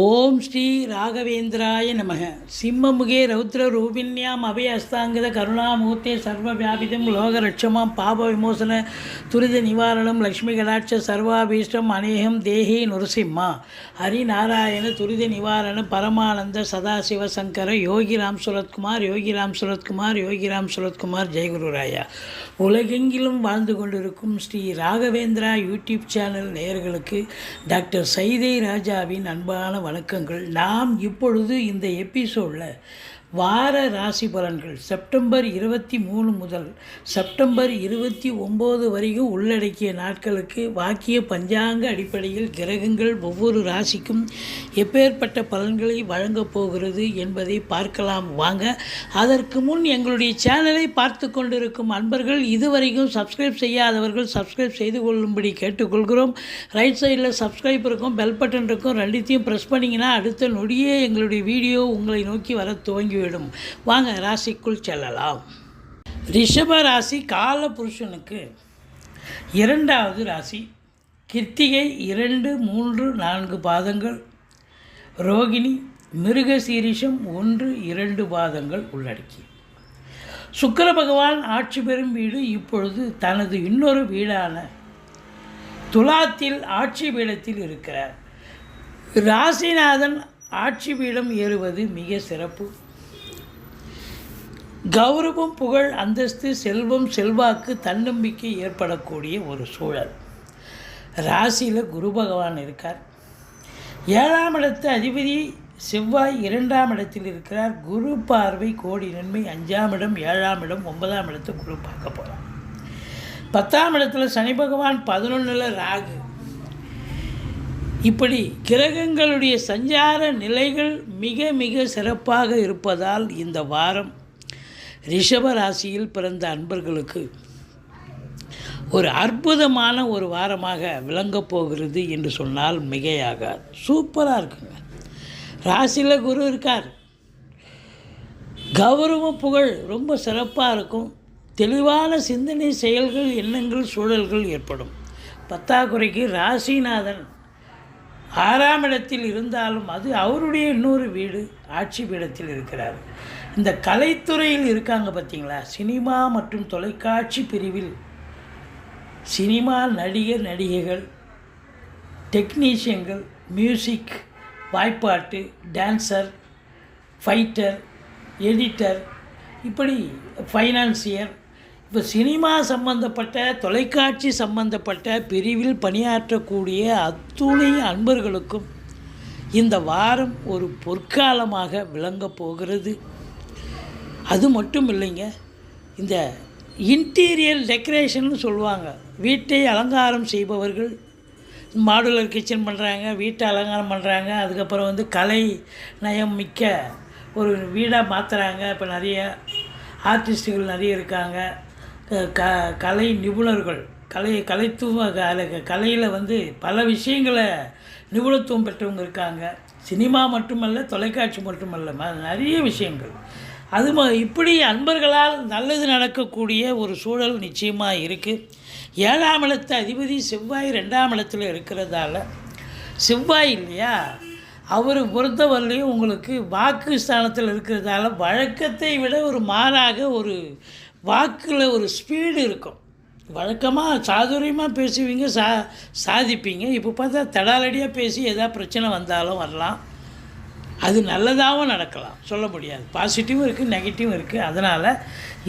ஓம் ஸ்ரீ ராகவேந்திராய நமக. சிம்மமுகே ரௌத்ர ரூபிண்யாம் அபயஸ்தாங்கித கருணாமூர்த்தே சர்வ வியாபிதம் லோகரட்சமாம் பாப விமோசன துரித நிவாரணம் லக்ஷ்மி கடாட்ச சர்வாபீஷ்டம் அநேகம் தேஹி நுரசிம்மா. ஹரிநாராயண துரித நிவாரண பரமானந்த சதாசிவ சங்கர யோகிராம் சுரத்குமார் யோகிராம் சுரத்குமார் யோகிராம் சுரத்குமார் ஜெயகுருராயா உலகெங்கிலும் வாழ்ந்து கொண்டிருக்கும் ஸ்ரீ ராகவேந்திரா யூடியூப் சேனல் நேயர்களுக்கு டாக்டர் சைதை ராஜாவின் அன்பான வணக்கங்கள். நாம் இப்பொழுது இந்த எபிசோடில் வார ராசி பலன்கள். செப்டம்பர் இருபத்தி மூணு முதல் செப்டம்பர் இருபத்தி ஒம்பது வரைக்கும் உள்ளடக்கிய நாட்களுக்கு வாக்கிய பஞ்சாங்க அடிப்படையில் கிரகங்கள் ஒவ்வொரு ராசிக்கும் எப்பேற்பட்ட பலன்களை வழங்கப் போகிறது என்பதை பார்க்கலாம். வாங்க அதற்கு முன் எங்களுடைய சேனலை பார்த்து கொண்டிருக்கும் அன்பர்கள் இதுவரைக்கும் சப்ஸ்கிரைப் செய்யாதவர்கள் சப்ஸ்கிரைப் செய்து கொள்ளும்படி கேட்டுக்கொள்கிறோம். ரைட் சைடில் சப்ஸ்கிரைப் இருக்கும் பெல் பட்டன் இருக்கும் ரெண்டுத்தையும் ப்ரெஸ் பண்ணிங்கன்னா அடுத்த நொடியே எங்களுடைய வீடியோ உங்களை நோக்கி வர துவங்கி விடும். வாங்க ராசிக்குள் செல்லலாம். ரிஷப ராசி கால புருஷனுக்கு இரண்டாவது ராசி. கிருத்திகை இரண்டு மூன்று நான்கு பாதங்கள். ரோகிணி மிருகசீரிஷம் ஒன்று இரண்டு பாதங்கள் உள்ளடக்கி. சுக்கர பகவான் ஆட்சி பெறும் வீடு இப்பொழுது தனது இன்னொரு வீடான துலாத்தில் ஆட்சி பீடத்தில் இருக்கிறார். ராசிநாதன் ஆட்சி பீடம் ஏறுவது மிக சிறப்பு. கௌரவம் புகழ் அந்தஸ்து செல்வம் செல்வாக்கு தன்னம்பிக்கை ஏற்படக்கூடிய ஒரு சூழல். ராசியில் குரு பகவான் இருக்கார். ஏழாம் இடத்து அதிபதி செவ்வாய் இரண்டாம் இடத்தில் இருக்கிறார். குரு பார்வை கோடி நன்மை அஞ்சாம் இடம் ஏழாம் இடம் ஒன்பதாம் இடத்தை குரு பார்க்க போகிறார் பத்தாம் இடத்துல சனி பகவான் பதினொன்றில் ராகு. இப்படி கிரகங்களுடைய சஞ்சார நிலைகள் மிக மிக சிறப்பாக இருப்பதால் இந்த வாரம் ரிஷப ராசியில் பிறந்த அன்பர்களுக்கு ஒரு அற்புதமான ஒரு வாரமாக விளங்கப் போகிறது என்று சொன்னால் மிகையாகாது. சூப்பராக இருக்குங்க. ராசியில் குரு இருக்கார். கௌரவ புகழ் ரொம்ப சிறப்பாக இருக்கும். தெளிவான சிந்தனை செயல்கள் எண்ணங்கள் சூழல்கள் ஏற்படும். பத்தாக்குறைக்கு ராசிநாதன் ஆறாம் இடத்தில் இருந்தாலும் அது அவருடைய இன்னொரு வீடு ஆட்சி பீடத்தில் இருக்கிறார். இந்த கலைத்துறையில் இருக்காங்க பார்த்தீங்களா? சினிமா மற்றும் தொலைக்காட்சி பிரிவில் சினிமா நடிகர் நடிகைகள் டெக்னீஷியன்கள் மியூசிக் வாய்ப்பாட்டு டான்சர் ஃபைட்டர் எடிட்டர் இப்படி ஃபைனான்சியர். இப்போ சினிமா சம்பந்தப்பட்ட தொலைக்காட்சி சம்பந்தப்பட்ட பிரிவில் பணியாற்றக்கூடிய அத்துணை அன்பர்களுக்கும் இந்த வாரம் ஒரு பொற்காலமாக விளங்கப் போகிறது. அது மட்டும் இல்லைங்க. இந்த இன்டீரியர் டெக்கரேஷன் சொல்லுவாங்க. வீட்டை அலங்காரம் செய்பவர்கள். மாடுலர் கிச்சன் பண்ணுறாங்க வீட்டை அலங்காரம் பண்ணுறாங்க அதுக்கப்புறம் வந்து கலை நயம் மிக்க ஒரு வீடாக மாற்றுறாங்க இப்போ நிறைய ஆர்டிஸ்ட்டுகள் நிறைய இருக்காங்க. க கலை நிபுணர்கள் கலை கலைத்துவ கலையில் வந்து பல விஷயங்களை நிபுணத்துவம் பெற்றவங்க இருக்காங்க. சினிமா மட்டுமல்ல தொலைக்காட்சி மட்டுமல்ல ம- நிறைய விஷயங்கள். அது இப்படி அன்பர்களால் நல்லது நடக்கக்கூடிய ஒரு சூழல் நிச்சயமாக இருக்குது ஏழாம் இடத்து அதிபதி செவ்வாய் ரெண்டாம் இடத்துல இருக்கிறதால செவ்வாய் இல்லையா? அவர் பொறுத்தவரையிலையும் உங்களுக்கு வாக்கு ஸ்தானத்தில் இருக்கிறதால வழக்கத்தை விட ஒரு மாறாக ஒரு வாக்கில் ஒரு ஸ்பீடு இருக்கும். வழக்கமாக சாதுரியமாக பேசுவீங்க சா சாதிப்பீங்க. இப்போ பார்த்தா தடாலடியாக பேசி எதாவது பிரச்சனை வந்தாலும் வரலாம். அது நல்லதாகவும் நடக்கலாம். சொல்ல முடியாது. பாசிட்டிவும் இருக்குது நெகட்டிவும் இருக்குது அதனால்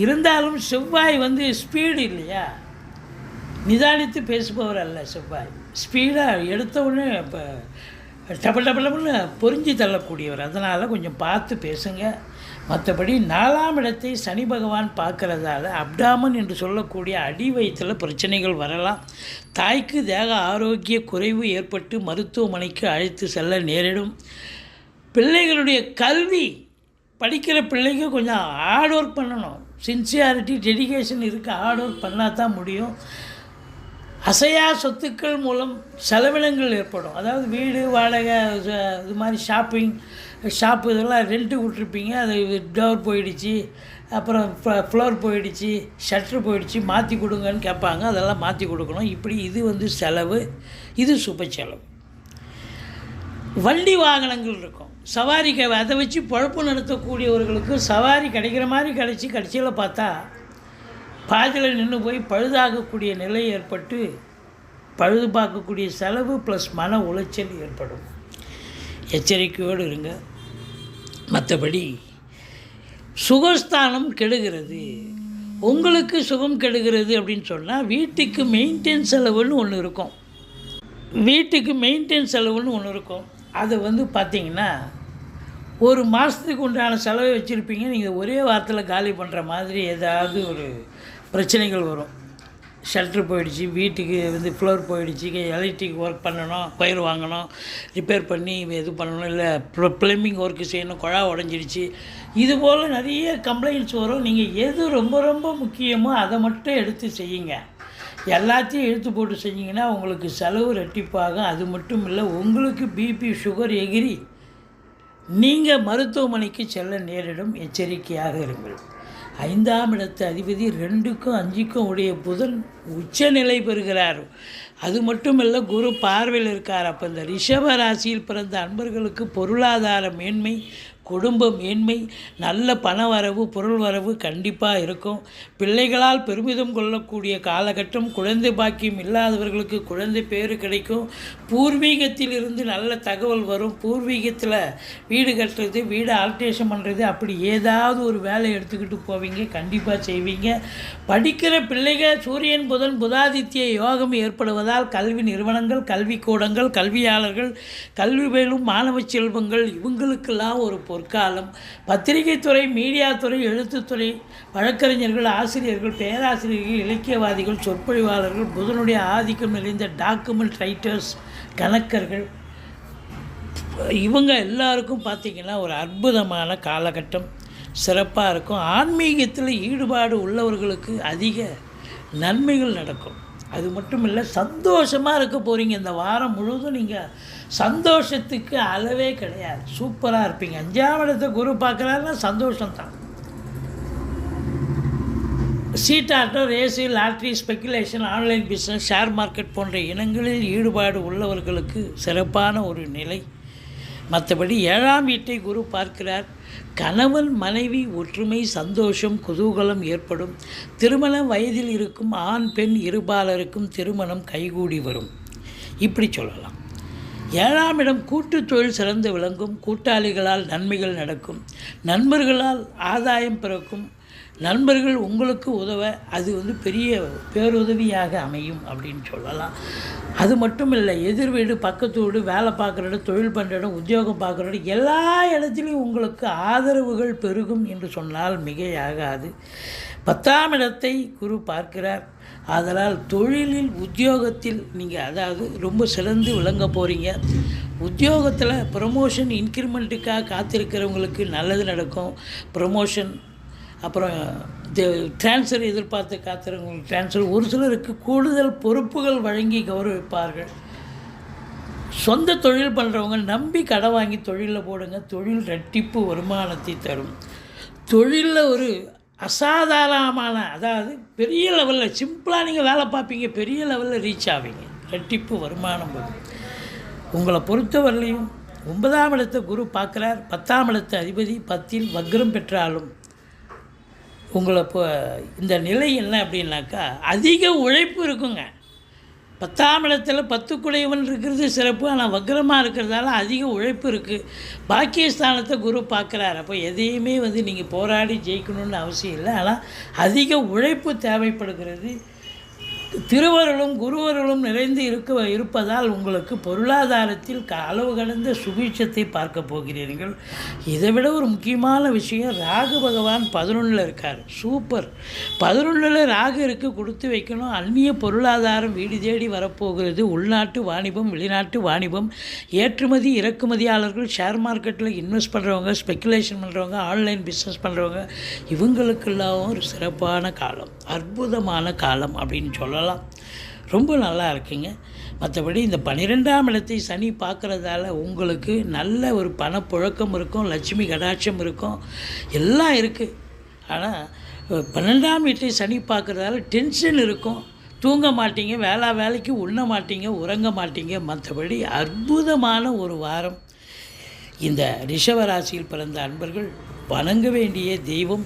இருந்தாலும் செவ்வாய் வந்து ஸ்பீடு இல்லையா? நிதானித்து பேசுபவர் அல்ல செவ்வாய். ஸ்பீடாக எடுத்த உடனே இப்போ டப டப டபுன்னு தள்ளக்கூடியவர். அதனால் கொஞ்சம் பார்த்து பேசுங்க. மற்றபடி நாலாம் இடத்தை சனி பகவான் பார்க்கறதால அப்டாமன் என்று சொல்லக்கூடிய அடி வயிற்றில் பிரச்சனைகள் வரலாம். தாய்க்கு தேக ஆரோக்கிய குறைவு ஏற்பட்டு மருத்துவமனைக்கு அழைத்து செல்ல நேரிடும். பிள்ளைகளுடைய கல்வி படிக்கிற பிள்ளைங்க கொஞ்சம் ஹார்ட் ஒர்க் பண்ணணும். சின்சியாரிட்டி டெடிகேஷன் இருக்குது ஹார்ட் ஒர்க் பண்ணால் தான் முடியும். அசையா சொத்துக்கள் மூலம் செலவினங்கள் ஏற்படும். அதாவது வீடு வாடகை இது மாதிரி ஷாப்பிங் ஷாப்பு இதெல்லாம் ரெண்ட்டு விட்ருப்பீங்க அது டோர் போயிடுச்சு அப்புறம் ஃப்ளோர் போயிடுச்சு ஷட்ரு போயிடுச்சு மாற்றி கொடுங்கன்னு கேட்பாங்க. அதெல்லாம் மாற்றி கொடுக்கணும். இப்படி இது வந்து செலவு. இது சுப செலவு. வண்டி வாகனங்கள் இருக்கும். சவாரி க அதை வச்சு பொழப்பு நடத்தக்கூடியவர்களுக்கு சவாரி கிடைக்கிற மாதிரி கிடச்சி கடைசியில் பார்த்தா பாதியில் நின்று போய் பழுதாகக்கூடிய நிலை ஏற்பட்டு பழுது பார்க்கக்கூடிய செலவு ப்ளஸ் மன உளைச்சல் ஏற்படும். எச்சரிக்கையோடு இருங்க. மற்றபடி சுகஸ்தானம் கெடுகிறது. உங்களுக்கு சுகம் கெடுகிறது அப்படின்னு சொன்னால் வீட்டுக்கு மெயின்டெயின் செலவுன்னு ஒன்று இருக்கும். வீட்டுக்கு மெயின்டெயின் செலவுன்னு ஒன்று இருக்கும். அதை வந்து பார்த்தீங்கன்னா ஒரு மாதத்துக்கு உண்டான செலவை வச்சுருப்பீங்க. நீங்கள் ஒரே வாரத்தில் காலி பண்ணுற மாதிரி ஏதாவது ஒரு பிரச்சனைகள் வரும். ஷெல்ட்ரு போயிடுச்சு வீட்டுக்கு வந்து ஃப்ளோர் போயிடுச்சு எலக்ட்ரிக் ஒர்க் பண்ணணும் பயிர் வாங்கணும் ரிப்பேர் பண்ணி இது பண்ணணும் இல்லை ப்ளம்பிங் ஒர்க்கு செய்யணும் குழா உடஞ்சிடுச்சு இது போல் நிறைய கம்ப்ளைண்ட்ஸ் வரும். நீங்கள் எது ரொம்ப ரொம்ப முக்கியமோ அதை மட்டும் எடுத்து செய்யுங்க. எல்லாத்தையும் இழுத்து போட்டு செஞ்சிங்கன்னா உங்களுக்கு செலவு ரெட்டிப்பாகும். அது மட்டும் இல்லை உங்களுக்கு பிபி சுகர் எகிரி. நீங்கள் மருத்துவமனைக்கு செல்ல நேரிடும். எச்சரிக்கையாக இருங்கள். ஐந்தாம் இடத்து அதிபதி ரெண்டுக்கும் அஞ்சுக்கும் உடைய புதன் உச்சநிலை பெறுகிறார். அது மட்டும் இல்லை குரு பார்வையில் இருக்கார். அப்போ இந்த ரிஷப ராசியில் பிறந்த அன்பர்களுக்கு பொருளாதார மேன்மை குடும்ப மேன்மை நல்ல பண வரவு பொருள் வரவு கண்டிப்பாக இருக்கும். பிள்ளைகளால் பெருமிதம் கொள்ளக்கூடிய காலகட்டம் குழந்தை பாக்கியம் இல்லாதவர்களுக்கு குழந்தை பேர் கிடைக்கும். பூர்வீகத்தில் இருந்து நல்ல தகவல் வரும். பூர்வீகத்தில் வீடு கட்டுறது வீடு ஆல்ட்ரேஷன் பண்ணுறது அப்படி ஏதாவது ஒரு வேலை எடுத்துக்கிட்டு போவீங்க கண்டிப்பாக செய்வீங்க. படிக்கிற பிள்ளைகள் சூரியன் புதன் புதாதித்ய யோகம் ஏற்படுவதால் கல்வி நிறுவனங்கள் கல்விக்கூடங்கள் கல்வியாளர்கள் கல்வி பயிலும் மாணவ செல்வங்கள் இவங்களுக்கெல்லாம் ஒரு பொற்காலம். பத்திரிகை துறை மீடியா துறை எழுத்துத்துறை வழக்கறிஞர்கள் ஆசிரியர்கள் பேராசிரியர்கள் இலக்கியவாதிகள் சொற்பொழிவாளர்கள் புதனுடைய ஆதிக்கம் நிறைந்த டாக்குமெண்ட் ரைட்டர்ஸ் கணக்கர்கள். இவங்க எல்லாருக்கும் பார்த்திங்கன்னா ஒரு அற்புதமான காலகட்டம். சிறப்பாக இருக்கும். ஆன்மீகத்தில் ஈடுபாடு உள்ளவர்களுக்கு அதிக நன்மைகள் நடக்கும். அது மட்டும் இல்லை சந்தோஷமாக இருக்க போகிறீங்க இந்த வாரம் முழுவதும் நீங்கள் சந்தோஷத்துக்கு அளவே கிடையாது. சூப்பராக இருப்பீங்க. அஞ்சாம் இடத்தை குரு பார்க்குறாருன்னா சந்தோஷம்தான். சீட்டாட்டம் race lottery speculation online business share market போன்ற இனங்களில் ஈடுபாடு உள்ளவர்களுக்கு சிறப்பான ஒரு நிலை. மற்றபடி ஏழாம் வீட்டை குரு பார்க்கிறார். கணவன் மனைவி ஒற்றுமை சந்தோஷம் குதூகலம் ஏற்படும். திருமண வயதில் இருக்கும் ஆண் பெண் இருபாலருக்கும் திருமணம் கைகூடி வரும். இப்படி சொல்லலாம். ஏழாம் இடம் கூட்டு தொழில் சிறந்து விளங்கும். கூட்டாளிகளால் நன்மைகள் நடக்கும். நண்பர்களால் ஆதாயம் பிறக்கும். நண்பர்கள் உங்களுக்கு உதவ அது வந்து பெரிய பேருதவியாக அமையும் அப்படின்னு சொல்லலாம். அது மட்டும் இல்லை எதிர் வீடு பக்கத்து வீடு வேலை பார்க்குற இடம் தொழில் பண்ணுற இடம் உத்தியோகம் பார்க்குற இடம் எல்லா இடத்துலையும் உங்களுக்கு ஆதரவுகள் பெருகும் என்று சொன்னால் மிகையாகாது. பத்தாம் இடத்தை குரு பார்க்கிறார். அதனால் தொழிலில் உத்தியோகத்தில் நீங்கள் அதாவது ரொம்ப சிறந்து விளங்க போகிறீங்க உத்தியோகத்தில் ப்ரமோஷன் இன்க்ரிமெண்ட்டுக்காக காத்திருக்கிறவங்களுக்கு நல்லது நடக்கும். ப்ரமோஷன் அப்புறம் டிரான்ஸ்ஃபர் எதிர்பார்த்து காத்திருக்கிறவங்களுக்கு டிரான்ஸ்ஃபர் ஒரு சிலருக்கு கூடுதல் பொறுப்புகள் வழங்கி கௌரவிப்பார்கள். சொந்த தொழில் பண்ணுறவங்க நம்பி கடை வாங்கி தொழிலில் போடுங்க. தொழில் ரெட்டிப்பு வருமானத்தை தரும். தொழிலில் ஒரு அசாதாரணமான அதாவது பெரிய லெவலில் சிம்பிளாக நீங்கள் வேலை பார்ப்பீங்க. பெரிய லெவலில் ரீச் ஆவீங்க. ரெட்டிப்பு வருமானம் வரும். உங்களை பொறுத்தவரையிலையும் ஒன்பதாம் இடத்தை குரு பார்க்குறார். பத்தாம் இடத்து அதிபதி பத்தில் வக்ரம் பெற்றாலும் உங்களை இப்போ இந்த நிலை என்ன அப்படின்னாக்கா அதிக உழைப்பு இருக்குங்க. பத்தாம் இடத்துல பத்துக்குடையவன் இருக்கிறது சிறப்பு ஆனால் வக்ரமாக இருக்கிறதால அதிக உழைப்பு இருக்குது பாக்கியஸ்தானத்தை குரு பார்க்குறாரு. அப்போ எதையுமே வந்து நீங்கள் போராடி ஜெயிக்கணும்னு அவசியம் இல்லை. ஆனால் அதிக உழைப்பு தேவைப்படுகிறது. திருவருளும் குருவருளும் நிறைந்து இருக்க இருப்பதால் உங்களுக்கு பொருளாதாரத்தில் க அளவு கடந்த சுபீட்சத்தை பார்க்க போகிறீர்கள். இதை விட ஒரு முக்கியமான விஷயம் ராகு பகவான் பதினொன்றில் இருக்கார். சூப்பர் பதினொன்றில் ராகு இருக்கு கொடுத்து வைக்கணும். அந்நிய பொருளாதாரம் வீடு தேடி வரப்போகிறது. உள்நாட்டு வாணிபம் வெளிநாட்டு வாணிபம் ஏற்றுமதி இறக்குமதியாளர்கள் ஷேர் மார்க்கெட்டில் இன்வெஸ்ட் பண்ணுறவங்க ஸ்பெக்குலேஷன் பண்ணுறவங்க ஆன்லைன் பிஸ்னஸ் பண்ணுறவங்க இவங்களுக்கெல்லாம் ஒரு சிறப்பான காலம் அற்புதமான காலம் அப்படின்னு சொல்லலாம். ரொம்ப நல்லா இருக்குங்க. மற்றபடி இந்த பன்னிரெண்டாம் இடத்தை சனி பார்க்குறதால உங்களுக்கு நல்ல ஒரு பணப்புழக்கம் இருக்கும் லட்சுமி கடாட்சம் இருக்கும். எல்லாம் இருக்குது ஆனால் பன்னெண்டாம் வீட்டை சனி பார்க்குறதால டென்ஷன் இருக்கும். தூங்க மாட்டீங்க வேளா வேலைக்கு உண்ண மாட்டீங்க உறங்க மாட்டீங்க. மற்றபடி அற்புதமான ஒரு வாரம். இந்த ரிஷவராசியில் பிறந்த அன்பர்கள் வணங்க வேண்டிய தெய்வம்